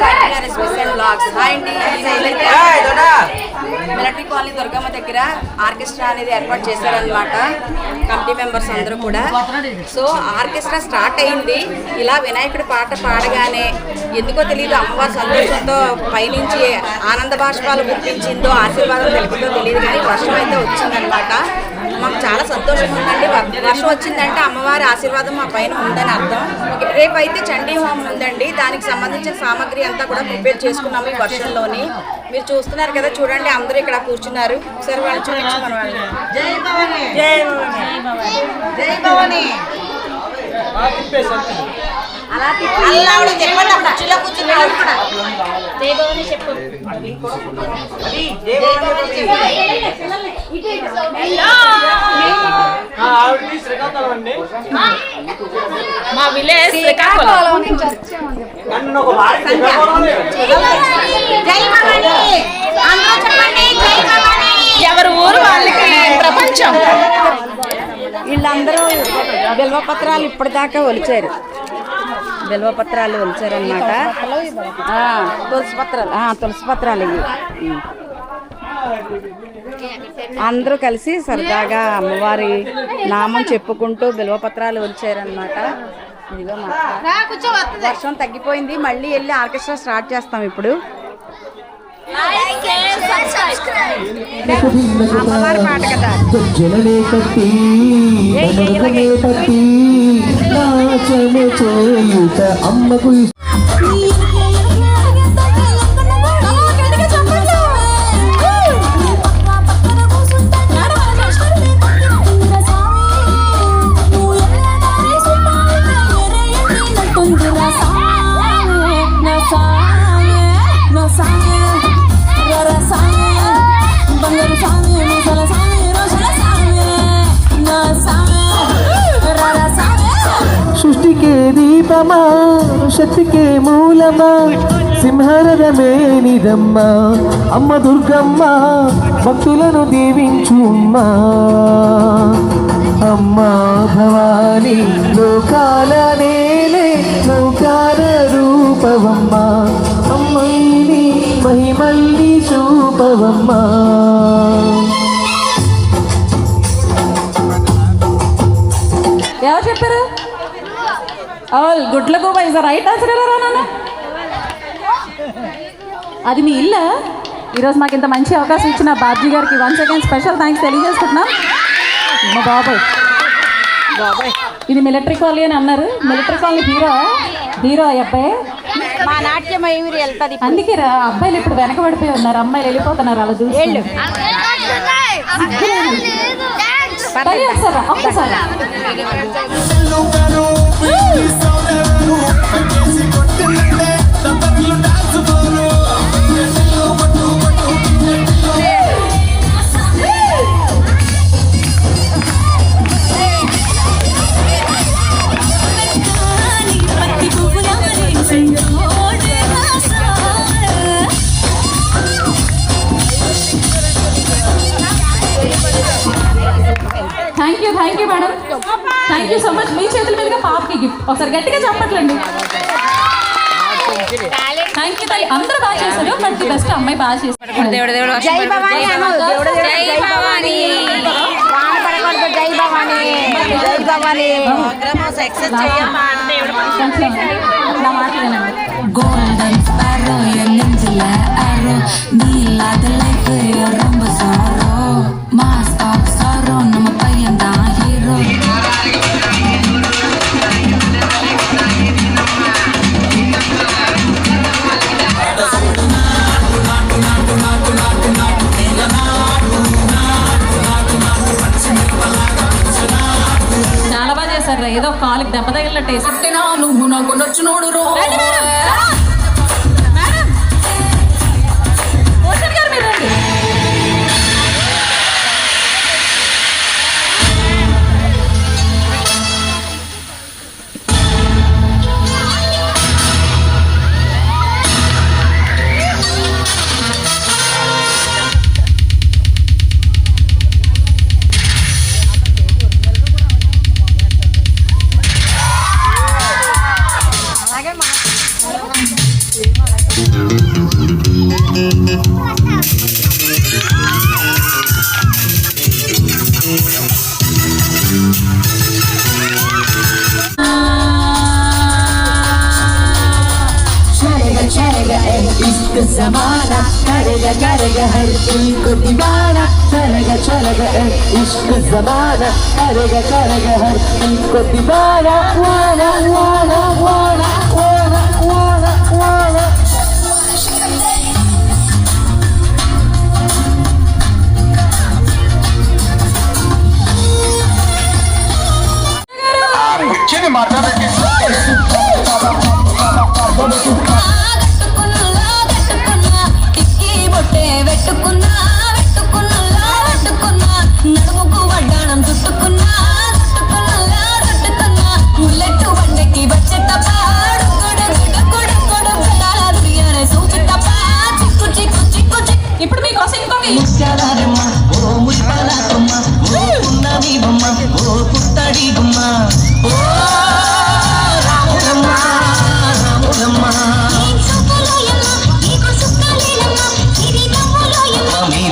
సాయి గారి special blogs. Hi అండి. ఇదైతే మిలిటరీ కాలనీ దుర్గమ్మ దగ్గర ఆర్కెస్ట్రా అనేది ఏర్పాటు చేశారనమాట కమిటీ మెంబర్స్ అందరూ కూడా. సో ఆర్కెస్ట్రా స్టార్ట్ అయింది. ఇలా వినాయకుడి పాట పాడగానే ఎందుకో తెలియదు అమ్మవారి సంతోషంతో పైనుంచి ఆనంద బాష్పాలు గుర్తించిందో ఆశీర్వాదం తెలిపిందో తెలియదు కానీ వర్షం అయితే వచ్చిందనమాట మాకు చాలా సంతోషంగా ఉందండి వర్షం వచ్చిందంటే అమ్మవారి ఆశీర్వాదం మా పైన ఉందని అర్థం. రేపు అయితే చండీ హోమం ఉందండి. దానికి సంబంధించిన సామాగ్రి అంతా కూడా ప్రిపేర్ చేసుకున్నాము ఈ వర్షంలోని. మీరు చూస్తున్నారు కదా చూడండి అందరూ ఇక్కడ కూర్చున్నారు. ఒకసారి వాళ్ళు చూపించు మన వాళ్ళు జై భవాని! జై భవాని. జై భవాని! మా విలేజ్ శ్రీకాకుళం. నన్ను ఒక ఎవరి ఊరు వాళ్ళకి? ప్రపంచం. వీళ్ళందరూ బిల్వపత్రాలు ఇప్పటిదాకా ఒలిచారు. బిల్వపత్రాలు ఒలిచారనమాట తులసి పత్రాలు. ఆ, తులసి పత్రాలు ఇవి. అందరూ కలిసి సరదాగా అమ్మవారి నామం చెప్పుకుంటూ ఇదిగో మా అక్క. వర్షం తగ్గిపోయింది. మళ్ళీ వెళ్ళి ఆర్కెస్ట్రా స్టార్ట్ చేస్తాం ఇప్పుడు. అమ్మవారి పాట కదా. గజ్జలనే కట్టి నడకనే పట్టి నాచమే చేయుట అమ్మకు శక్తికే మూలమా? సింహరథమే నిదమ్మ అమ్మ దుర్గమ్మ భక్తులను దీవించుమ్మా అమ్మా భవాని లోకాల నేలే లోకాల రూపవమ్మ. అమ్మని మహిమల్లి చూపవమ్మా. ఎవరు చెప్పారు? ఆల్ గుడ్ల ఇస్ రైట్ ఆన్సర్ ఎలా నాన్న? అది మీ ఇల్లు? ఈరోజు మాకు ఇంత మంచి అవకాశం ఇచ్చిన బాబ్జీ గారికి వన్స్ అగైన్ స్పెషల్ థ్యాంక్స్ తెలియజేసుకుంటున్నాం. మా బాబాయ్. బాబాయ్ ఇది మిలిటరీ కాలనీ అని అన్నారు. మిలిటరీ కాలనీ హీరో హీరో అబ్బాయి. మా నాట్యం వెళ్తుంది అందుకే రా అబ్బాయిలు ఇప్పుడు వెనకబడిపోయి ఉన్నారు. అమ్మాయిలు వెళ్ళిపోతున్నారు అలా చూసి కానీ ఒకసారి రా, ఒక్కసారి. Thank you thank you madam thank you so much మీ చేతుల మీదుగా పాపకి గిఫ్ట్ ఒకసారి గట్టిగా చెప్పట్లండి. థ్యాంక్ యూ అందరూ బాగా చేశారు. బట్ ది బెస్ట్ అమ్మాయి బాగా చేశారు. దేవుడు దేవుడు జై భవాని అను దేవుడు దేవుడు జై భవాని. వాన పడకూడదు జై భవాని. జై భవాని. ప్రోగ్రామ్ సక్సెస్ చేయమ్మా కొంచెం నా మాట వినండి. Golden ఏదో కాలుకి దెబ్బ తగిలినట్టు నువ్వు నాకు నచ్చినోడు రో. इश्क जमाना करेगा करेगा हर दिल को दीवाना चलेगा चलेगा इश्क जमाना करेगा करेगा हर दिल को दीवाना वाना वाना वाना वाना वाना वाना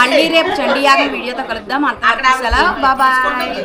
మళ్ళీ రేపు చండీయాగం వీడియోతో కలుద్దాం. అంత బాబాయ్